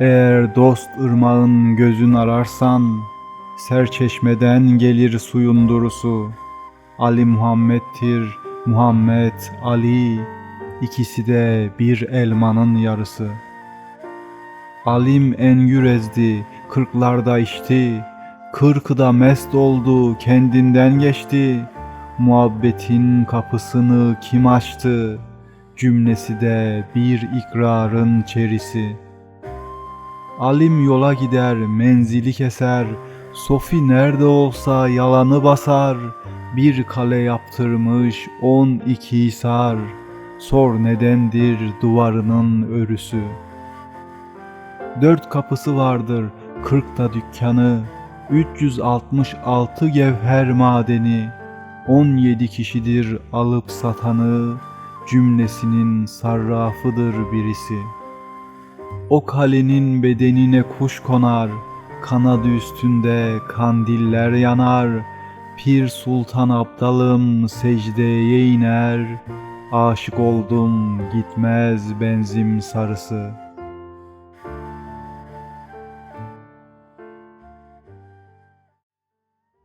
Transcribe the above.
Eğer dost ırmağın gözün ararsan, serçeşmeden gelir suyun durusu. Ali Muhammed'tir, Muhammed Ali, ikisi de bir elmanın yarısı. Alim en gürezdi, kırklarda içti, kırkıda mest oldu, kendinden geçti. Muhabbetin kapısını kim açtı? Cümlesi de bir ikrarın çerisi. Alim yola gider, menzili keser, Sofi nerede olsa yalanı basar, bir kale yaptırmış on iki hisar, sor nedendir duvarının örüsü. Dört kapısı vardır, kırkta dükkanı, 366 gevher madeni, 17 kişidir alıp satanı, cümlesinin sarrafıdır birisi. O kalenin bedenine kuş konar, kanadı üstünde kandiller yanar, Pir Sultan Abdalım secdeye iner, aşık oldum gitmez benzim sarısı.''